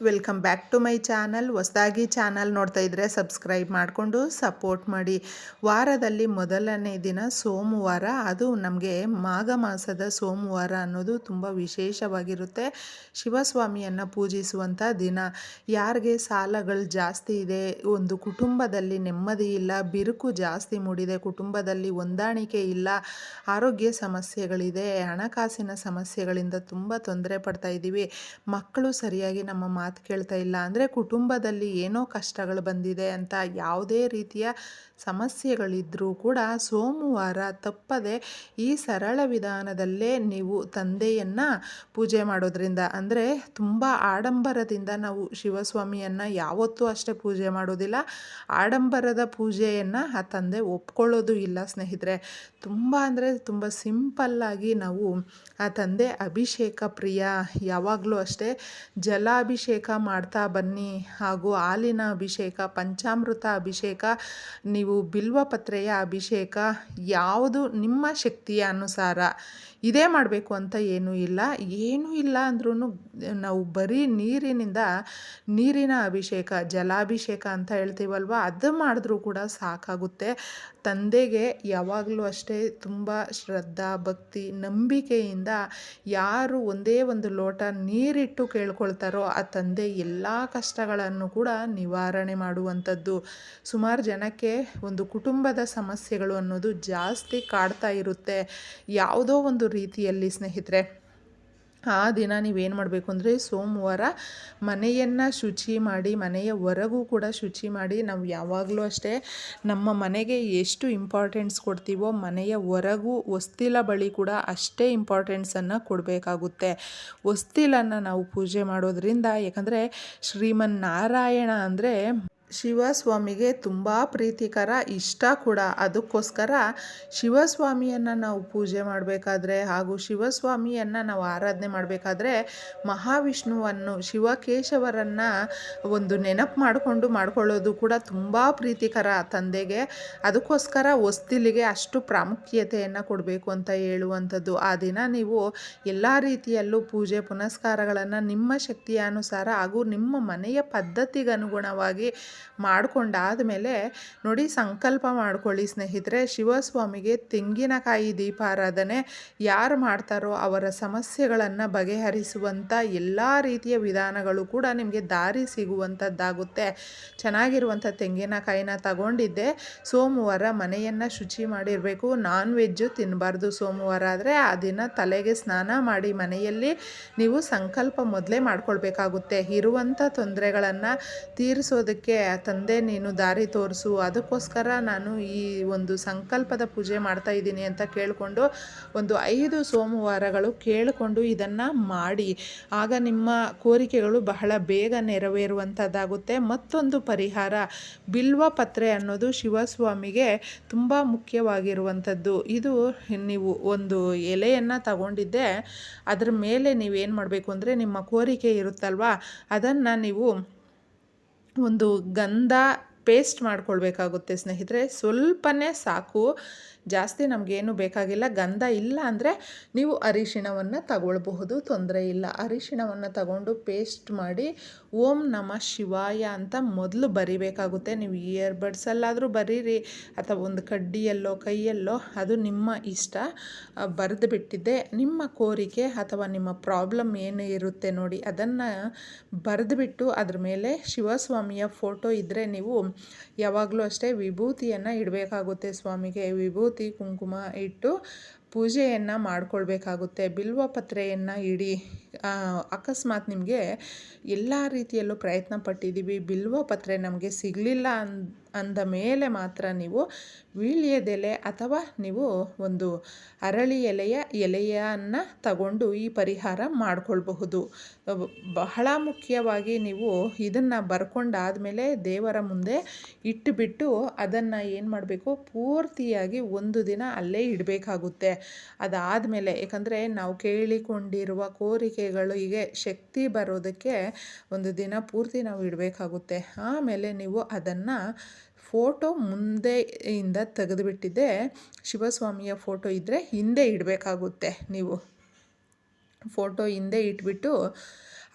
Welcome back to my channel ಹೊಸದಾಗಿ channel ನೋಡ್ತಾ ಇದ್ದರೆ ಸಬ್ಸ್ಕ್ರೈಬ್ ಮಾಡಿಕೊಂಡು ಸಪೋರ್ಟ್ ಮಾಡಿ. ವಾರದಲ್ಲಿ ಮೊದಲನೇ ದಿನ ಸೋಮವಾರ, ಅದು ನಮಗೆ ಮಾಘ ಮಾಸದ ಸೋಮವಾರ ಅನ್ನೋದು ತುಂಬ ವಿಶೇಷವಾಗಿರುತ್ತೆ. ಶಿವಸ್ವಾಮಿಯನ್ನು ಪೂಜಿಸುವಂಥ ದಿನ. ಯಾರಿಗೆ ಸಾಲಗಳು ಜಾಸ್ತಿ ಇದೆ, ಒಂದು ಕುಟುಂಬದಲ್ಲಿ ನೆಮ್ಮದಿ ಇಲ್ಲ, ಬಿರುಕು ಜಾಸ್ತಿ ಮೂಡಿದೆ, ಕುಟುಂಬದಲ್ಲಿ ಹೊಂದಾಣಿಕೆ ಇಲ್ಲ, ಆರೋಗ್ಯ ಸಮಸ್ಯೆಗಳಿದೆ, ಹಣಕಾಸಿನ ಸಮಸ್ಯೆಗಳಿಂದ ತುಂಬ ತೊಂದರೆ ಪಡ್ತಾ ಇದ್ದೀವಿ ಮಕ್ಕಳು ಸರಿಯಾಗಿ ನಮ್ಮ ಮಾತು ಕೇಳ್ತಾ ಇಲ್ಲ ಅಂದರೆ ಕುಟುಂಬದಲ್ಲಿ ಏನೋ ಕಷ್ಟಗಳು ಬಂದಿದೆ ಅಂತ ಯಾವುದೇ ರೀತಿಯ ಸಮಸ್ಯೆಗಳಿದ್ದರೂ ಕೂಡ ಸೋಮವಾರ ತಪ್ಪದೆ ಈ ಸರಳ ವಿಧಾನದಲ್ಲೇ ನೀವು ತಂದೆಯನ್ನು ಪೂಜೆ ಮಾಡೋದ್ರಿಂದ ಅಂದರೆ ತುಂಬ ಆಡಂಬರದಿಂದ ನಾವು ಶಿವಸ್ವಾಮಿಯನ್ನು ಯಾವತ್ತೂ ಅಷ್ಟೇ ಪೂಜೆ ಮಾಡೋದಿಲ್ಲ. ಆಡಂಬರದ ಪೂಜೆಯನ್ನು ಆ ತಂದೆ ಒಪ್ಕೊಳ್ಳೋದು ಇಲ್ಲ ಸ್ನೇಹಿತರೆ. ತುಂಬ ಅಂದರೆ ತುಂಬ ಸಿಂಪಲ್ಲಾಗಿ ನಾವು ಆ ತಂದೆ ಅಭಿಷೇಕ ಪ್ರಿಯ ಯಾವಾಗಲೂ ಅಷ್ಟೇ ಜಲಾಭಿಷೇಕ ಮಾಡ್ತಾ ಬನ್ನಿ. ಹಾಗೂ ಹಾಲಿನ ಅಭಿಷೇಕ ಪಂಚಾಮೃತ ಅಭಿಷೇಕ ನೀವು ಬಿಲ್ವಪತ್ರೆಯ ಅಭಿಷೇಕ ಯಾವುದು ನಿಮ್ಮ ಶಕ್ತಿಯ ಅನುಸಾರ. ಇದೇ ಮಾಡಬೇಕು ಅಂತ ಏನೂ ಇಲ್ಲ. ಏನೂ ಇಲ್ಲ ಅಂದ್ರೂ ನಾವು ಬರೀ ನೀರಿನಿಂದ ನೀರಿನ ಅಭಿಷೇಕ, ಜಲಾಭಿಷೇಕ ಅಂತ ಹೇಳ್ತೀವಲ್ವ? ಅದು ಮಾಡಿದ್ರೂ ಕೂಡ ಸಾಕಾಗುತ್ತೆ. ತಂದೆಗೆ ಯಾವಾಗಲೂ ಅಷ್ಟೇ ತುಂಬ ಶ್ರದ್ಧಾ, ಭಕ್ತಿ, ನಂಬಿಕೆಯಿಂದ ಯಾರು ಒಂದೇ ಒಂದು ಲೋಟ ನೀರಿಟ್ಟು ಕೇಳ್ಕೊಳ್ತಾರೋ ಆ ತಂದೆ ಎಲ್ಲ ಕಷ್ಟಗಳನ್ನು ಕೂಡ ನಿವಾರಣೆ ಮಾಡುವಂಥದ್ದು. ಸುಮಾರು ಜನಕ್ಕೆ ಒಂದು ಕುಟುಂಬದ ಸಮಸ್ಯೆಗಳು ಅನ್ನೋದು ಜಾಸ್ತಿ ಕಾಡ್ತಾ ಇರುತ್ತೆ. ಯಾವುದೋ ಒಂದು ರೀತಿಯಲ್ಲಿ ಸ್ನೇಹಿತರೆ, ಆ ದಿನ ನೀವೇನು ಮಾಡಬೇಕು ಅಂದರೆ ಸೋಮವಾರ ಮನೆಯನ್ನು ಶುಚಿ ಮಾಡಿ, ಮನೆಯ ಹೊರಗೂ ಕೂಡ ಶುಚಿ ಮಾಡಿ, ನಾವು ಯಾವಾಗಲೂ ಅಷ್ಟೇ ನಮ್ಮ ಮನೆಗೆ ಎಷ್ಟು ಇಂಪಾರ್ಟೆನ್ಸ್ ಕೊಡ್ತೀವೋ, ಮನೆಯ ಹೊರಗೂ ಹೊಸ್ತಿಲ ಬಳಿ ಕೂಡ ಅಷ್ಟೇ ಇಂಪಾರ್ಟೆನ್ಸನ್ನು ಕೊಡಬೇಕಾಗುತ್ತೆ. ಹೊಸ್ತಿಲನ್ನು ನಾವು ಪೂಜೆ ಮಾಡೋದ್ರಿಂದ ಯಾಕಂದರೆ ಶ್ರೀಮನ್ನಾರಾಯಣ ಅಂದರೆ ಶಿವಸ್ವಾಮಿಗೆ ತುಂಬ ಪ್ರೀತಿಕರ ಇಷ್ಟ ಕೂಡ. ಅದಕ್ಕೋಸ್ಕರ ಶಿವಸ್ವಾಮಿಯನ್ನು ನಾವು ಪೂಜೆ ಮಾಡಬೇಕಾದ್ರೆ ಹಾಗೂ ಶಿವಸ್ವಾಮಿಯನ್ನು ನಾವು ಆರಾಧನೆ ಮಾಡಬೇಕಾದ್ರೆ ಮಹಾವಿಷ್ಣುವನ್ನು, ಶಿವಕೇಶವರನ್ನು ಒಂದು ನೆನಪು ಮಾಡಿಕೊಂಡು ಮಾಡ್ಕೊಳ್ಳೋದು ಕೂಡ ತುಂಬ ಪ್ರೀತಿಕರ ತಂದೆಗೆ. ಅದಕ್ಕೋಸ್ಕರ ಹೊಸ್ತಿಲಿಗೆ ಅಷ್ಟು ಪ್ರಾಮುಖ್ಯತೆಯನ್ನು ಕೊಡಬೇಕು ಅಂತ ಹೇಳುವಂಥದ್ದು. ಆ ದಿನ ನೀವು ಎಲ್ಲ ರೀತಿಯಲ್ಲೂ ಪೂಜೆ ಪುನಸ್ಕಾರಗಳನ್ನು ನಿಮ್ಮ ಶಕ್ತಿಯ ಅನುಸಾರ ಹಾಗೂ ನಿಮ್ಮ ಮನೆಯ ಪದ್ಧತಿಗನುಗುಣವಾಗಿ ಮಾಡ್ಕೊಂಡಾದ ಮೇಲೆ ನೋಡಿ ಸಂಕಲ್ಪ ಮಾಡ್ಕೊಳ್ಳಿ ಸ್ನೇಹಿತರೆ, ಶಿವಸ್ವಾಮಿಗೆ ತೆಂಗಿನಕಾಯಿ ದೀಪಾರಾಧನೆ ಯಾರು ಮಾಡ್ತಾರೋ ಅವರ ಸಮಸ್ಯೆಗಳನ್ನು ಬಗೆಹರಿಸುವಂಥ ಎಲ್ಲ ರೀತಿಯ ವಿಧಾನಗಳು ಕೂಡ ನಿಮಗೆ ದಾರಿ ಸಿಗುವಂಥದ್ದಾಗುತ್ತೆ ಚೆನ್ನಾಗಿರುವಂಥ ತೆಂಗಿನಕಾಯಿನ ತಗೊಂಡಿದ್ದೆ. ಸೋಮವಾರ ಮನೆಯನ್ನು ಶುಚಿ ಮಾಡಿರಬೇಕು. ನಾನ್ ವೆಜ್ಜು ತಿನ್ನಬಾರ್ದು ಸೋಮವಾರ ಆದರೆ ಆ ದಿನ ತಲೆಗೆ ಸ್ನಾನ ಮಾಡಿ ಮನೆಯಲ್ಲಿ ನೀವು ಸಂಕಲ್ಪ ಮೊದಲೇ ಮಾಡ್ಕೊಳ್ಬೇಕಾಗುತ್ತೆ. ಇರುವಂಥ ತೊಂದರೆಗಳನ್ನು ತೀರಿಸೋದಕ್ಕೆ ತಂದೆ, ನೀನು ದಾರಿ ತೋರಿಸು. ಅದಕ್ಕೋಸ್ಕರ ನಾನು ಈ ಒಂದು ಸಂಕಲ್ಪದ ಪೂಜೆ ಮಾಡ್ತಾ ಇದ್ದೀನಿ ಅಂತ ಕೇಳಿಕೊಂಡು ಒಂದು ಐದು ಸೋಮವಾರಗಳು ಕೇಳಿಕೊಂಡು ಇದನ್ನು ಮಾಡಿ. ಆಗ ನಿಮ್ಮ ಕೋರಿಕೆಗಳು ಬಹಳ ಬೇಗ ನೆರವೇರುವಂಥದ್ದಾಗುತ್ತೆ. ಮತ್ತೊಂದು ಪರಿಹಾರ, ಬಿಲ್ವ ಪತ್ರೆ ಅನ್ನೋದು ಶಿವಸ್ವಾಮಿಗೆ ತುಂಬ ಮುಖ್ಯವಾಗಿರುವಂಥದ್ದು. ಇದು ನೀವು ಒಂದು ಎಲೆಯನ್ನು ತಗೊಂಡಿದ್ದೆ, ಅದರ ಮೇಲೆ ನೀವೇನು ಮಾಡಬೇಕು ಅಂದರೆ ನಿಮ್ಮ ಕೋರಿಕೆ ಇರುತ್ತಲ್ವ, ಅದನ್ನು ನೀವು ಒಂದು ಗಂಧ ಪೇಸ್ಟ್ ಮಾಡ್ಕೊಳ್ಬೇಕಾಗುತ್ತೆ ಸ್ನೇಹಿತರೆ. ಸ್ವಲ್ಪನೇ ಸಾಕು. ಜಾಸ್ತಿ ನಮಗೇನು ಬೇಕಾಗಿಲ್ಲ. ಗಂಧ ಇಲ್ಲ ಅಂದರೆ ನೀವು ಅರಿಶಿಣವನ್ನು ತಗೊಳ್ಬಹುದು. ತೊಂದರೆ ಇಲ್ಲ. ಅರಿಶಿಣವನ್ನು ತಗೊಂಡು ಪೇಸ್ಟ್ ಮಾಡಿ ಓಂ ನಮ ಶಿವಾಯ ಅಂತ ಮೊದಲು ಬರಿಬೇಕಾಗುತ್ತೆ. ನೀವು ಇಯರ್ ಬಡ್ಸಲ್ಲಾದರೂ ಬರೀರಿ. ಅಥವಾ ಒಂದು ಕಡ್ಡಿಯಲ್ಲೋ, ಕೈಯಲ್ಲೋ, ಅದು ನಿಮ್ಮ ಇಷ್ಟ. ಬರೆದು ಬಿಟ್ಟಿದ್ದೆ. ನಿಮ್ಮ ಕೋರಿಕೆ ಅಥವಾ ನಿಮ್ಮ ಪ್ರಾಬ್ಲಮ್ ಏನು ಇರುತ್ತೆ ನೋಡಿ. ಅದನ್ನು ಬರೆದುಬಿಟ್ಟು ಅದ್ರ ಮೇಲೆ ಶಿವಸ್ವಾಮಿಯ ಫೋಟೋ ಇದ್ದರೆ ನೀವು ಯಾವಾಗಲೂ ಅಷ್ಟೇ ವಿಭೂತಿಯನ್ನು ಇಡಬೇಕಾಗುತ್ತೆ ಸ್ವಾಮಿಗೆ. ವಿಭೂತಿ ಕುಂಕುಮ ಇಟ್ಟು ಪೂಜೆಯನ್ನು ಮಾಡಿಕೊಳ್ಬೇಕಾಗುತ್ತೆ. ಬಿಲ್ವ ಪತ್ರೆಯನ್ನು ಇಡಿ. ಅಕಸ್ಮಾತ್ ನಿಮಗೆ ಎಲ್ಲ ರೀತಿಯಲ್ಲೂ ಪ್ರಯತ್ನ ಪಟ್ಟಿದ್ದೀವಿ. ಬಿಲ್ವ ಪತ್ರೆ ನಮಗೆ ಸಿಗಲಿಲ್ಲ ಅನ್ ಅಂದ ಮೇಲೆ ಮಾತ್ರ ನೀವು ವೀಳ್ಯದೆಲೆ ಅಥವಾ ನೀವು ಒಂದು ಅರಳಿ ಎಲೆಯ ಎಲೆಯನ್ನು ತಗೊಂಡು ಈ ಪರಿಹಾರ ಮಾಡಿಕೊಳ್ಬಹುದು. ಬಹಳ ಮುಖ್ಯವಾಗಿ ನೀವು ಇದನ್ನು ಬರ್ಕೊಂಡಾದಮೇಲೆ ದೇವರ ಮುಂದೆ ಇಟ್ಟುಬಿಟ್ಟು ಅದನ್ನು ಏನು ಮಾಡಬೇಕು? ಪೂರ್ತಿಯಾಗಿ ಒಂದು ದಿನ ಅಲ್ಲೇ ಇಡಬೇಕಾಗುತ್ತೆ. ಅದಾದಮೇಲೆ ಯಾಕಂದರೆ ನಾವು ಕೇಳಿಕೊಂಡಿರುವ ಕೋರಿಕೆಗಳಿಗೆ ಶಕ್ತಿ ಬರೋದಕ್ಕೆ ಒಂದು ದಿನ ಪೂರ್ತಿ ನಾವು ಇಡಬೇಕಾಗುತ್ತೆ. ಆಮೇಲೆ ನೀವು ಅದನ್ನು ಫೋಟೋ ಮುಂದೆಯಿಂದ ತೆಗೆದುಬಿಟ್ಟಿದ್ದೆ. ಶಿವಸ್ವಾಮಿಯ ಫೋಟೋ ಇದ್ದರೆ ಹಿಂದೆ ಇಡಬೇಕಾಗುತ್ತೆ ನೀವು. ಫೋಟೋ ಹಿಂದೆ ಇಟ್ಬಿಟ್ಟು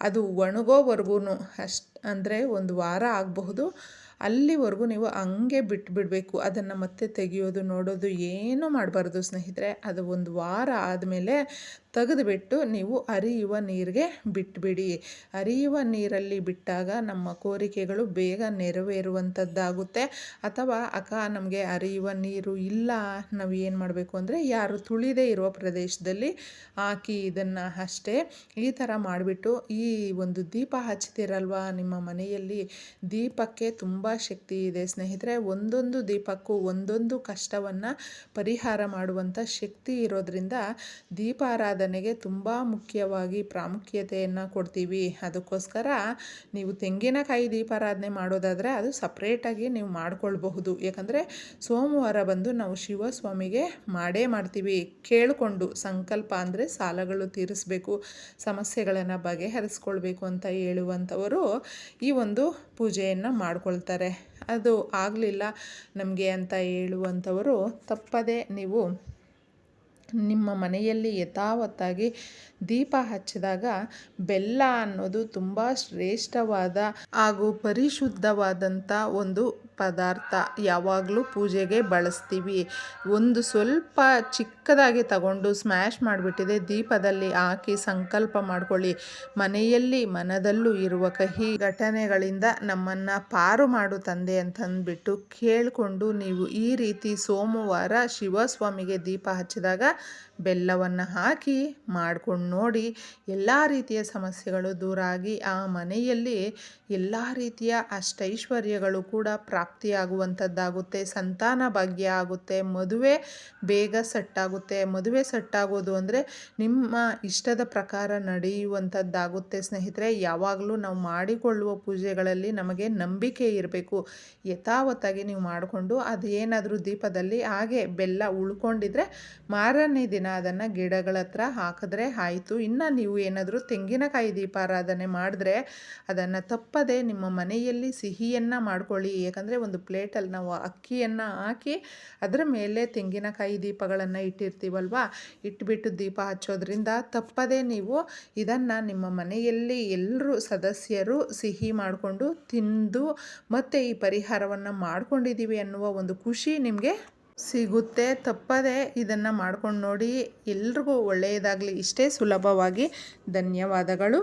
ಅದು ಒಣಗೋವರೆಗೂ ಅಷ್ಟು, ಅಂದರೆ ಒಂದು ವಾರ ಆಗಬಹುದು. ಅಲ್ಲಿವರೆಗೂ ನೀವು ಹಂಗೆ ಬಿಟ್ಬಿಡಬೇಕು. ಅದನ್ನು ಮತ್ತೆ ತೆಗೆಯೋದು, ನೋಡೋದು, ಏನೂ ಮಾಡಬಾರ್ದು ಸ್ನೇಹಿತರೆ. ಅದು ಒಂದು ವಾರ ಆದಮೇಲೆ ತೆಗೆದುಬಿಟ್ಟು ನೀವು ಹರಿಯುವ ನೀರಿಗೆ ಬಿಟ್ಬಿಡಿ. ಹರಿಯುವ ನೀರಲ್ಲಿ ಬಿಟ್ಟಾಗ ನಮ್ಮ ಕೋರಿಕೆಗಳು ಬೇಗ ನೆರವೇರುವಂಥದ್ದಾಗುತ್ತೆ. ಅಥವಾ, ಅಕ್ಕ, ನಮಗೆ ಹರಿಯುವ ನೀರು ಇಲ್ಲ. ನಾವು ಏನು ಮಾಡಬೇಕು? ಅಂದರೆ, ಯಾರು ತುಳಿದೇ ಇರುವ ಪ್ರದೇಶದಲ್ಲಿ ಹಾಕಿ ಇದನ್ನು ಅಷ್ಟೇ. ಈ ಥರ ಮಾಡಿಬಿಟ್ಟು ಈ ಒಂದು ದೀಪ ಹಚ್ಚುತ್ತೀರಲ್ವಾ ನಿಮ್ಮ ಮನೆಯಲ್ಲಿ ದೀಪಕ್ಕೆ ತುಂಬ ಶಕ್ತಿ ಇದೆ. ಸ್ನೇಹಿತರೆ, ಒಂದೊಂದು ದೀಪಕ್ಕೂ ಒಂದೊಂದು ಕಷ್ಟವನ್ನು ಪರಿಹಾರ ಮಾಡುವಂಥ ಶಕ್ತಿ ಇರೋದ್ರಿಂದ ದೀಪಾರಾಧನೆಗೆ ತುಂಬ ಮುಖ್ಯವಾಗಿ ಪ್ರಾಮುಖ್ಯತೆಯನ್ನು ಕೊಡ್ತೀವಿ. ಅದಕ್ಕೋಸ್ಕರ ನೀವು ತೆಂಗಿನಕಾಯಿ ದೀಪಾರಾಧನೆ ಮಾಡೋದಾದರೆ ಅದು ಸಪ್ರೇಟಾಗಿ ನೀವು ಮಾಡಿಕೊಳ್ಬಹುದು. ಯಾಕಂದರೆ ಸೋಮವಾರ ಬಂದು ನಾವು ಶಿವಸ್ವಾಮಿಗೆ ಮಾಡೇ ಮಾಡ್ತೀವಿ. ಕೇಳಿಕೊಂಡು ಸಂಕಲ್ಪ ಅಂದರೆ ಸಾಲಗಳು ತೀರಿಸಬೇಕು, ಸಮಸ್ಯೆಗಳನ್ನು ಬಗೆಹರಿಸ್ಕೊಳ್ಬೇಕು ಅಂತ ಹೇಳುವಂಥವರು ಈ ಒಂದು ಪೂಜೆಯನ್ನು ಮಾಡ್ಕೊಳ್ತಾರೆ. ಅದು ಆಗಲಿಲ್ಲ ನಮಗೆ ಅಂತ ಹೇಳುವಂಥವರು ತಪ್ಪದೇ ನೀವು ನಿಮ್ಮ ಮನೆಯಲ್ಲಿ ಯಥಾವತ್ತಾಗಿ ದೀಪ ಹಚ್ಚಿದಾಗ ಬೆಲ್ಲ ಅನ್ನೋದು ತುಂಬ ಶ್ರೇಷ್ಠವಾದ ಹಾಗೂ ಪರಿಶುದ್ಧವಾದಂಥ ಒಂದು ಪದಾರ್ಥ ಯಾವಾಗಲೂ ಪೂಜೆಗೆ ಬಳಸ್ತೀವಿ. ಒಂದು ಸ್ವಲ್ಪ ಚಿಕ್ಕದಾಗಿ ತಗೊಂಡು ಸ್ಮ್ಯಾಶ್ ಮಾಡಿಬಿಟ್ಟಿದೆ, ದೀಪದಲ್ಲಿ ಹಾಕಿ ಸಂಕಲ್ಪ ಮಾಡ್ಕೊಳ್ಳಿ. ಮನೆಯಲ್ಲಿ ಮನದಲ್ಲೂ ಇರುವ ಕಹಿ ಘಟನೆಗಳಿಂದ ನಮ್ಮನ್ನು ಪಾರು ಮಾಡು ತಂದೆ ಅಂತಂದ್ಬಿಟ್ಟು ಕೇಳಿಕೊಂಡು ನೀವು ಈ ರೀತಿ ಸೋಮವಾರ ಶಿವಸ್ವಾಮಿಗೆ ದೀಪ ಹಚ್ಚಿದಾಗ ಬೆಲ್ಲವನ್ನು ಹಾಕಿ ಮಾಡ್ಕೊಂಡು ನೋಡಿ ಎಲ್ಲ ರೀತಿಯ ಸಮಸ್ಯೆಗಳು ದೂರ ಆಗಿ ಆ ಮನೆಯಲ್ಲಿ ಎಲ್ಲ ರೀತಿಯ ಅಷ್ಟೈಶ್ವರ್ಯಗಳು ಕೂಡ ಪ್ರಾಪ್ತಿಯಾಗುವಂಥದ್ದಾಗುತ್ತೆ, ಸಂತಾನ ಭಾಗ್ಯ ಆಗುತ್ತೆ, ಮದುವೆ ಬೇಗ ಸೆಟ್ಟಾಗುತ್ತೆ. ಮದುವೆ ಸೆಟ್ಟಾಗೋದು ಅಂದರೆ ನಿಮ್ಮ ಇಷ್ಟದ ಪ್ರಕಾರ ನಡೆಯುವಂಥದ್ದಾಗುತ್ತೆ ಸ್ನೇಹಿತರೆ. ಯಾವಾಗಲೂ ನಾವು ಮಾಡಿಕೊಳ್ಳುವ ಪೂಜೆಗಳಲ್ಲಿ ನಮಗೆ ನಂಬಿಕೆ ಇರಬೇಕು. ಯಥಾವತ್ತಾಗಿ ನೀವು ಮಾಡಿಕೊಂಡು ಅದೇನಾದರೂ ದೀಪದಲ್ಲಿ ಹಾಗೆ ಬೆಲ್ಲ ಉಳ್ಕೊಂಡಿದ್ರೆ ಮಾರನೇ ದಿನ ಅದನ್ನು ಗಿಡಗಳ ಹತ್ರ ಹಾಕಿದ್ರೆ ಆಯಿತು. ಇನ್ನು ನೀವು ಏನಾದರೂ ತೆಂಗಿನಕಾಯಿ ದೀಪಾರಾಧನೆ ಮಾಡಿದ್ರೆ ಅದನ್ನು ತಪ್ಪದೆ ನಿಮ್ಮ ಮನೆಯಲ್ಲಿ ಸಿಹಿಯನ್ನು ಮಾಡ್ಕೊಳ್ಳಿ. ಯಾಕಂದರೆ ಒಂದು ಪ್ಲೇಟಲ್ಲಿ ನಾವು ಅಕ್ಕಿಯನ್ನು ಹಾಕಿ ಅದರ ಮೇಲೆ ತೆಂಗಿನಕಾಯಿ ದೀಪಗಳನ್ನು ಇಟ್ಟಿರ್ತೀವಲ್ವ? ಇಟ್ಬಿಟ್ಟು ದೀಪ ಹಚ್ಚೋದ್ರಿಂದ ತಪ್ಪದೆ ನೀವು ಇದನ್ನು ನಿಮ್ಮ ಮನೆಯಲ್ಲಿ ಎಲ್ಲರೂ ಸದಸ್ಯರು ಸಿಹಿ ಮಾಡಿಕೊಂಡು ತಿಂದು ಮತ್ತು ಈ ಪರಿಹಾರವನ್ನು ಮಾಡ್ಕೊಂಡಿದ್ದೀವಿ ಅನ್ನುವ ಒಂದು ಖುಷಿ ನಿಮಗೆ ಸಿಗುತ್ತೆ ತಪ್ಪದೆ ಇದನ್ನು ಮಾಡ್ಕೊಂಡು ನೋಡಿ ಎಲ್ರಿಗೂ ಒಳ್ಳೆಯದಾಗಲಿ. ಇಷ್ಟೇ ಸುಲಭವಾಗಿ. ಧನ್ಯವಾದಗಳು.